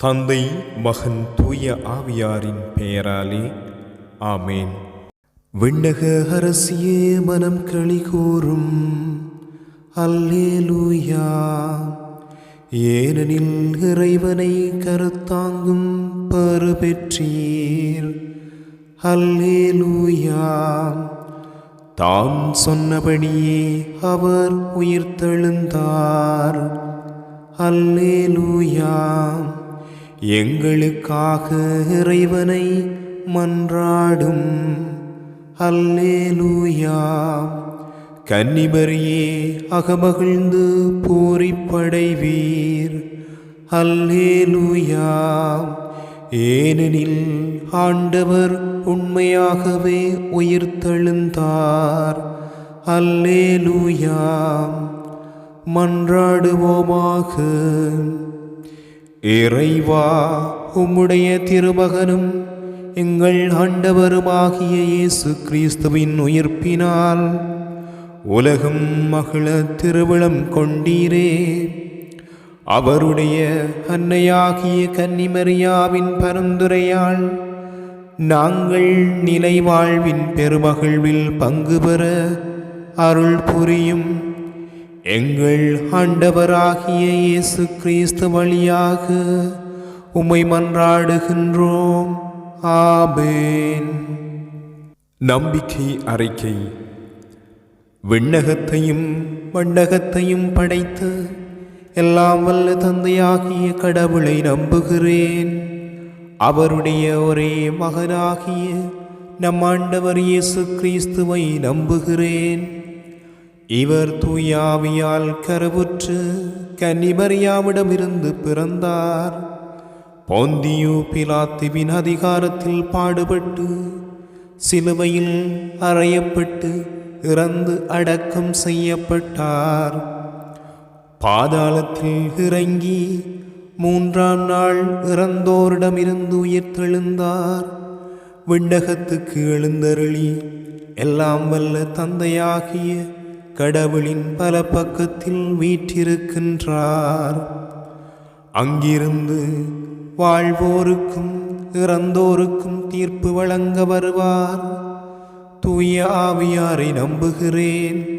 தந்தை மகன் தூய ஆவியாரின் பெயராலே ஆமேன். விண்ணக அரசியே மனம் களி கூறும். அல்லேலூயா. ஏனெனில் இறைவனை கருத்தாங்கும் பருபெற்றீர். அல்லேலூயா. தாம் சொன்னபடியே அவர் உயிர்த்தெழுந்தார். அல்லேலூயா. எங்களுக்காக இறைவனை மன்றாடும். அல்லேலூயா. கன்னிமரியே அகமகிழ்ந்து பூரிப்படைவீர். அல்லேலூயா. ஏனெனில் ஆண்டவர் உண்மையாகவே உயிர்த்தெழுந்தார். அல்லேலூயா. மன்றாடுவோமாக. இறைவா உம்முடைய திருமகனும் எங்கள் ஆண்டவருமாகிய இயேசு கிறிஸ்துவின் உயிர்ப்பினால் உலகம் மகிழ திருவிழம் கொண்டீரே. அவருடைய அன்னையாகிய கன்னிமரியாவின் பரிந்துரையால் நாங்கள் நிலை வாழ்வின் பெருமகிழ்வில் பங்கு பெற அருள் புரியும் எங்கள் ஆண்டவராகிய இயேசு கிறிஸ்து வழியாக உம்மை மன்றாடுகின்றோம். ஆபேன் நம்பிக்கை அறிக்கை. விண்ணகத்தையும் மண்ணகத்தையும் படைத்து எல்லாம் வல்ல தந்தையாகிய கடவுளை நம்புகிறேன். அவருடைய ஒரே மகனாகிய நம் ஆண்டவர் இயேசு கிறிஸ்துவை நம்புகிறேன். இவர் தூயாவியால் கருவுற்று கன்னிமரியாவிடமிருந்து பிறந்தார். போந்தியு பிலாத்துவின் அதிகாரத்தில் பாடுபட்டு சிலுவையில் அறையப்பட்டு இறந்து அடக்கம் செய்யப்பட்டார். பாதாளத்தில் இறங்கி மூன்றாம் நாள் இறந்தோரிடமிருந்து உயிர்த்தெழுந்தார். விண்டகத்துக்கு எழுந்தருளி எல்லாம் வல்ல தந்தையாகிய கடவுளின் பல பக்கத்தில் வீற்றிருக்கின்றார். அங்கிருந்து வாழ்வோருக்கும் இறந்தோருக்கும் தீர்ப்பு வழங்க வருவார். தூய ஆவியாரை நம்புகிறேன்.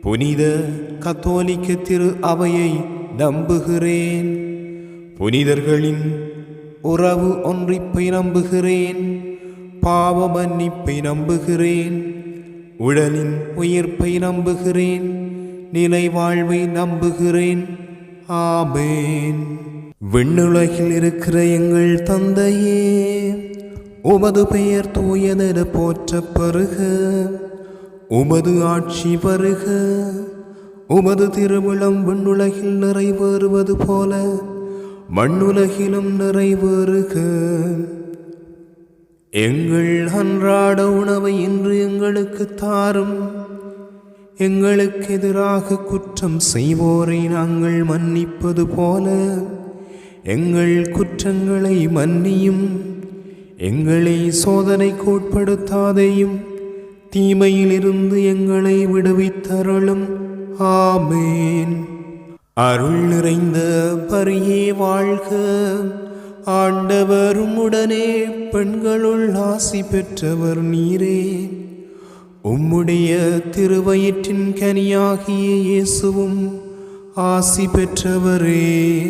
புனித கத்தோலிக்க திரு அவையை நம்புகிறேன். புனிதர்களின் உறவு ஒன்றிப்பை நம்புகிறேன். பாவ மன்னிப்பை நம்புகிறேன். உடலின் உயிர்ப்பை நம்புகிறேன். நிலை வாழ்வை நம்புகிறேன். ஆபேன் விண்ணுலகில் இருக்கிற எங்கள் தந்தையே உமது பெயர் தூயதென போற்றப் பெறுக உமது ஆட்சி வருக. உமது திருவிழம் விண்ணுலகில் நிறைவேறுவது போல மண்ணுலகிலும் நிறைவேறுக. எங்கள் அன்றாட உணவை இன்று எங்களுக்கு தாரும். எங்களுக்கு எதிராக குற்றம் செய்வோரை நாங்கள் மன்னிப்பது போல. எங்கள் குற்றங்களை மன்னியும். எங்களை சோதனைக்கு உட்படுத்தாதையும் தீமையிலிருந்து எங்களை விடுவித்தருளும். ஆமேன். அருள் நிறைந்த பரியே வாழ்க. ஆண்டவரும் உடனே பெண்களுள் ஆசி பெற்றவர் நீரே. உம்முடைய திருவயிற்றின் கனியாகிய இயேசுவும் ஆசி பெற்றவரே.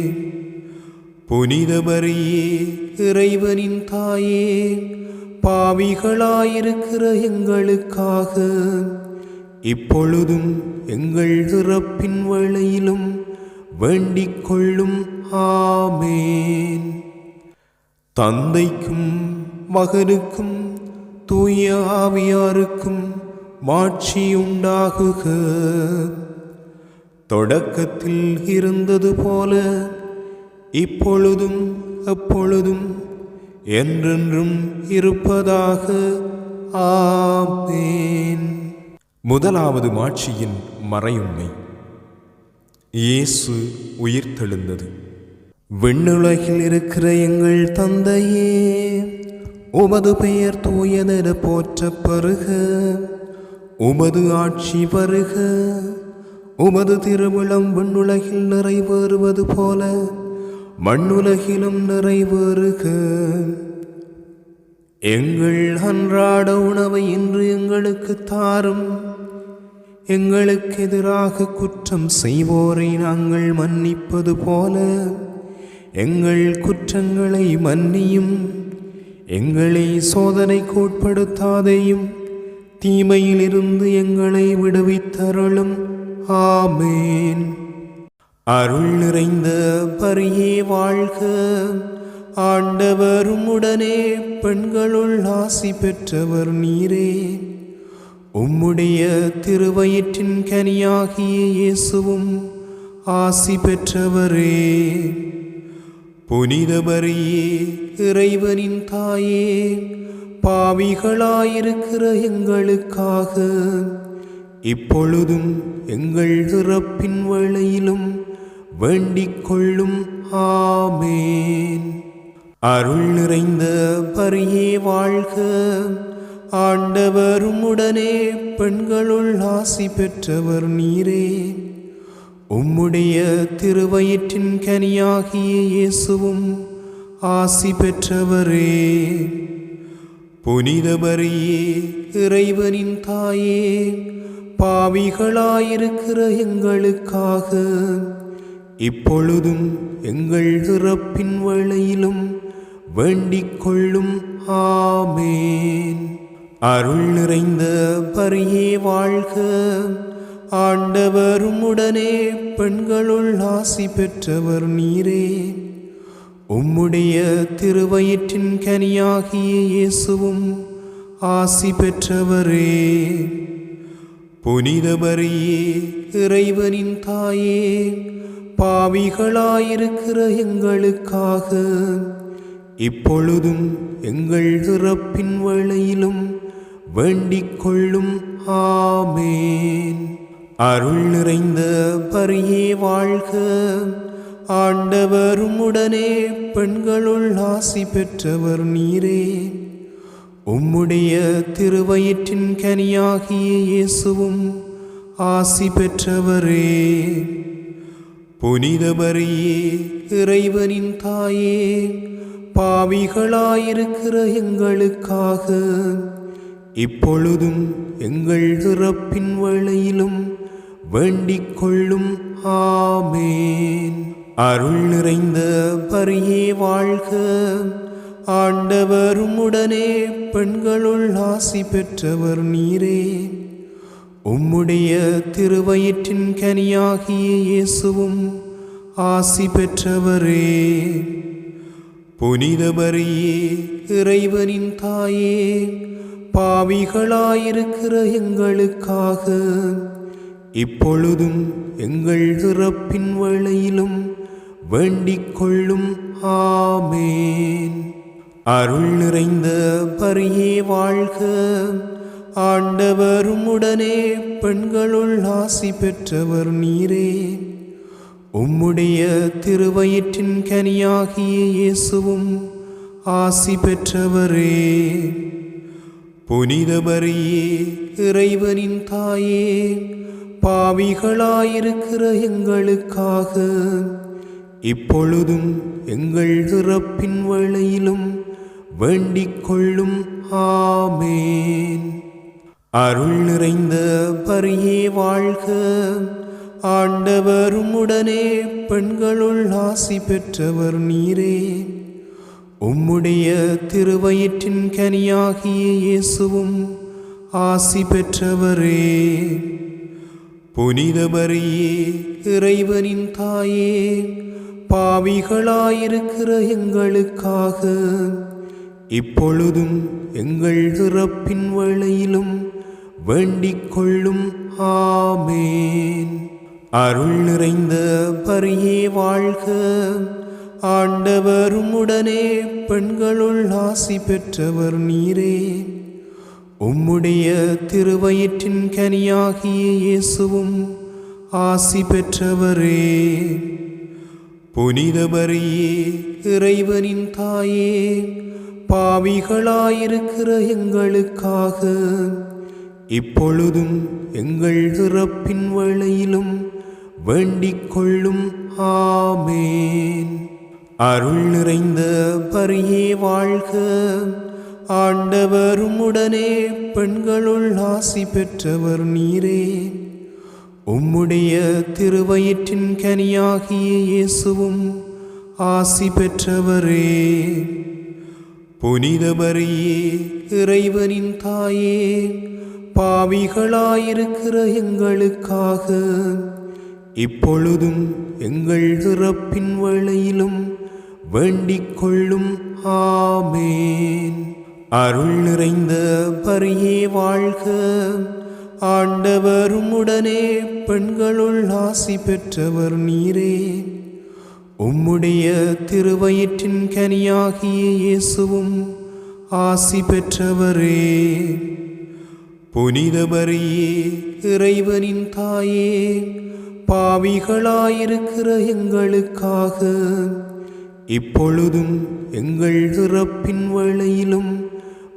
புனிதவரையே இறைவனின் தாயே பாவிகளாயிருக்கிற எங்களுக்காக இப்பொழுதும் எங்கள் இறப்பின் வேளையிலும் வேண்டிக் கொள்ளும். ஆமேன். தந்தைக்கும் மகனுக்கும் தூய ஆவியாருக்கும் மாட்சி உண்டாகுக. தொடக்கத்தில் இருந்தது போல இப்பொழுதும் எப்பொழுதும் என்றென்றும் இருப்பதாக. ஆமேன். முதலாவது மாட்சியின் மறையுண்மை. இயேசு உயிர்த்தெழுந்தது. விண்ணுலகில் இருக்கிற எங்கள் தந்தையே உமது பெயர் தூயதென போற்றப் பெறுக உமது ஆட்சி வருக. உமது திருவிழம் விண்ணுலகில் நிறைவேறுவது போல மண்ணுலகிலும் நிறைவேறுக. எங்கள் அன்றாட உணவை இன்று எங்களுக்கு தாரும். எங்களுக்கு எதிராக குற்றம் செய்வோரை நாங்கள் மன்னிப்பது போல எங்கள் குற்றங்களை மன்னியும் எங்களை சோதனைக்கு உட்படுத்தாதேயும் தீமையிலிருந்து எங்களை விடுவித்தருளும். ஆமேன். அருள் நிறைந்த பரியே வாழ்க. ஆண்டவரும் உடனே பெண்களுள் ஆசி பெற்றவர் நீரே. உம்முடைய திருவயிற்றின் கனியாகிய இயேசுவும் ஆசி பெற்றவரே. புனிதமரியே இறைவனின் தாயே பாவிகளாயிருக்கிற எங்களுக்காக இப்பொழுதும் எங்கள் இறப்பின் வேளையிலும் வேண்டிக் கொள்ளும். ஆமேன். அருள் நிறைந்த பரியே வாழ்க. ஆண்டவரும் உடனே பெண்களுள் ஆசி பெற்றவர் நீரே. உம்முடைய திருவயிற்றின் கனியாகிய இயேசுவும் ஆசி பெற்றவரே. புனிதபரியே இறைவனின் தாயே பாவிகளாயிருக்கிற எங்களுக்காக இப்பொழுதும் எங்கள் இறப்பின் வேளையிலும் வேண்டிக் கொள்ளும். ஆமேன். அருள் நிறைந்த பரியே வாழ்க. ஆண்டவரும் உடனே பெண்களுள் ஆசி பெற்றவர் நீரே. உம்முடைய திருவயிற்றின் கனியாகிய இயேசுவும் ஆசி பெற்றவரே. புனிதவரையே இறைவனின் தாயே பாவிகளாயிருக்கிற எங்களுக்காக இப்பொழுதும் எங்கள் இறப்பின் வேளையிலும் வேண்டிக் கொள்ளும். ஆமேன். அருள் நிறைந்த பரியே வாழ்க. ஆண்டவரும் உடனே பெண்களுள் ஆசி பெற்றவர் நீரே. உம்முடைய திருவயிற்றின் கனியாகிய இயேசுவும் ஆசி பெற்றவரே. புனித மரியே இறைவனின் தாயே பாவிகளாயிருக்கிற எங்களுக்காக இப்பொழுதும் எங்கள் இறப்பின் வேளையிலும் வேண்டிக் கொள்ளும். ஆமேன். அருள் நிறைந்த பரியே வாழ்க. ஆண்டவரும் உடனே பெண்களுள் ஆசி பெற்றவர் நீரே. உம்முடைய திருவயிற்றின் கனியாகிய இயேசுவும் ஆசி பெற்றவரே. புனிதபரியே இறைவனின் தாயே பாவிகளாயிருக்கிற எங்களுக்காக இப்பொழுதும் எங்கள் இறப்பின் வேளையிலும் வேண்டிக் கொள்ளும். ஆமேன். அருள் நிறைந்த பரியே வாழ்க. ஆண்டவரும் உடனே பெண்களுள் ஆசி பெற்றவர் நீரே. உம்முடைய திருவயிற்றின் கனியாகிய இயேசுவும் ஆசி பெற்றவரே. புனிதமரியே இறைவனின் தாயே பாவிகளாயிருக்கிற எங்களுக்காக இப்பொழுதும் எங்கள் இறப்பின் வேளையிலும் வேண்டிக் கொள்ளும். ஆமேன். அருள் நிறைந்த பரியே வாழ்க. ஆண்டவரும் உடனே பெண்களுள் ஆசி பெற்றவர் நீரே. உம்முடைய திருவயிற்றின் கனியாகிய இயேசுவும் ஆசி பெற்றவரே. புனிதவரையே இறைவனின் தாயே பாவிகளாயிருக்கிற எங்களுக்காக இப்பொழுதும் எங்கள் இறப்பின் வேளையிலும் வேண்டிக் கொள்ளும். ஆமேன். அருள் நிறைந்த பரியே வாழ்க. ஆண்டவரும் உடனே பெண்களுள் ஆசி பெற்றவர் நீரே. உம்முடைய திருவயிற்றின் கனியாகிய இயேசுவும் ஆசி பெற்றவரே. புனிதவரையே இறைவனின் தாயே பாவிகளாயிருக்கிற எங்களுக்காக இப்பொழுதும் எங்கள் இறப்பின் வேளையிலும் வேண்டிக் கொள்ளும். ஆமேன். அருள் நிறைந்த பரியே வாழ்க. ஆண்டவரும் உடனே பெண்களுள் ஆசி பெற்றவர் நீரே. உம்முடைய திருவயிற்றின் கனியாகிய இயேசுவும் ஆசி பெற்றவரே. புனித மரியே இறைவனின் தாயே பாவிகளாயிருக்கிற எங்களுக்காக. இப்பொழுதும் எங்கள் இறப்பின் வேளையிலும் வேண்டிக் கொள்ளும் ஆமேன். அருள் நிறைந்த பரியே வாழ்க. ஆண்டவரும் உடனே பெண்களுள் ஆசி பெற்றவர் நீரே. உம்முடைய திருவயிற்றின் கனியாகிய இயேசுவும் ஆசி பெற்றவரே. புனிதபரியே இறைவனின் தாயே பாவிகளாயிருக்கிற எங்களுக்காக இப்பொழுதும் எங்கள் இறப்பின் வேளையிலும்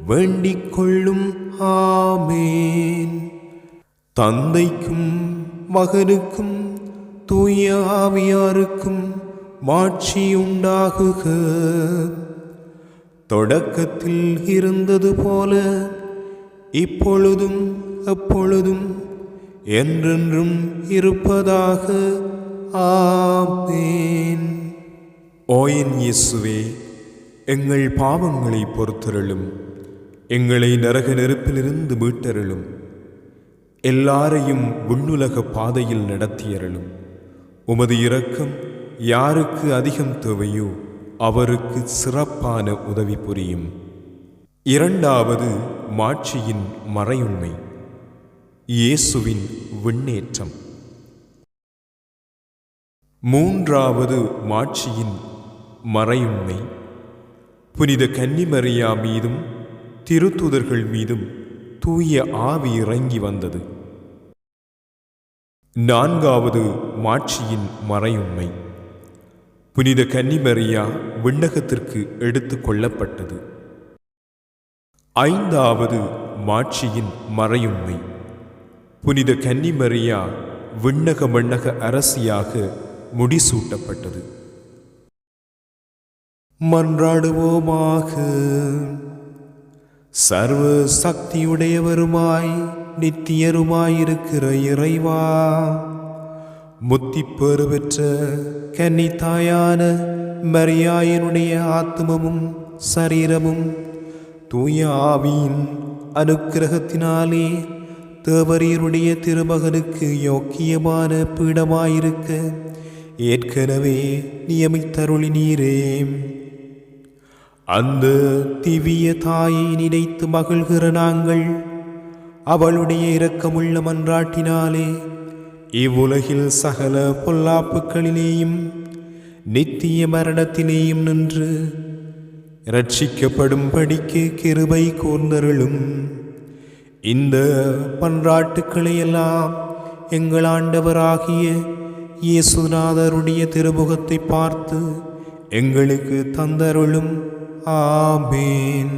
வேண்டிக் கொள்ளும். ஆமேன். தந்தைக்கும் மகனுக்கும் தூய ஆவியாருக்கும் மாட்சியுண்டாகுக தொடக்கத்தில் இருந்தது போல இப்பொழுதும் எப்பொழுதும் என்றென்றும் இருப்பதாக. ஆமே ஓயின் இயேசுவே எங்கள் பாவங்களை பொறுத்தருளும் எங்களை நரக நெருப்பிலிருந்து மீட்டருளும் எல்லாரையும் விண்ணுலக பாதையில் நடத்தியருளும். உமது இரக்கம் யாருக்கு அதிகம் தேவையோ அவருக்கு சிறப்பான உதவி புரியும். இரண்டாவது மாட்சியின் மறையுண்மை இயேசுவின் விண்ணேற்றம். மூன்றாவது மாட்சியின் மறையுண்மை புனித கன்னிமரியா மீதும் திருத்துதர்கள் மீதும் தூய ஆவி இறங்கி வந்தது. நான்காவது மாட்சியின் மறையுண்மை புனித கன்னிமரியா விண்ணகத்திற்கு எடுத்து கொள்ளப்பட்டது. ஐந்தாவது மாட்சியின் மறையுண்மை புனித கன்னிமரியா விண்ணக மண்ணக அரசியாக முடிசூட்டப்பட்டது. மன்றாடுவோமாக. சர்வ சக்தியுடையவருமாய் நித்தியருமாயிருக்கிற இறைவா முத்தி பெறுபெற்ற கன்னித்தாயான மரியாயனுடைய ஆத்மமும் சரீரமும் தூய ஆவியின் அனுக்கிரகத்தினாலே தேவரீருடைய திருமகனுக்கு யோக்கியமான பீடமாயிருக்க ஏற்கனவே நியமித்தருளினீரே. அந்த திவிய தாயை நினைத்து மகிழ்கிற நாங்கள் அவளுடைய இரக்கமுள்ள மன்றாட்டினாலே இவ்வுலகில் சகல பொல்லாப்புக்களிலேயும் நித்திய மரணத்திலேயும் நின்று ரட்சிக்கப்படும்படிக்கு கிருபை கூர்ந்தருளும். இந்த பன்றாட்டுக்களை எல்லாம் எங்கள் ஆண்டவராகிய இயேசுநாதருடைய திருமுகத்தை பார்த்து எங்களுக்கு தந்தருளும். ஆமேன்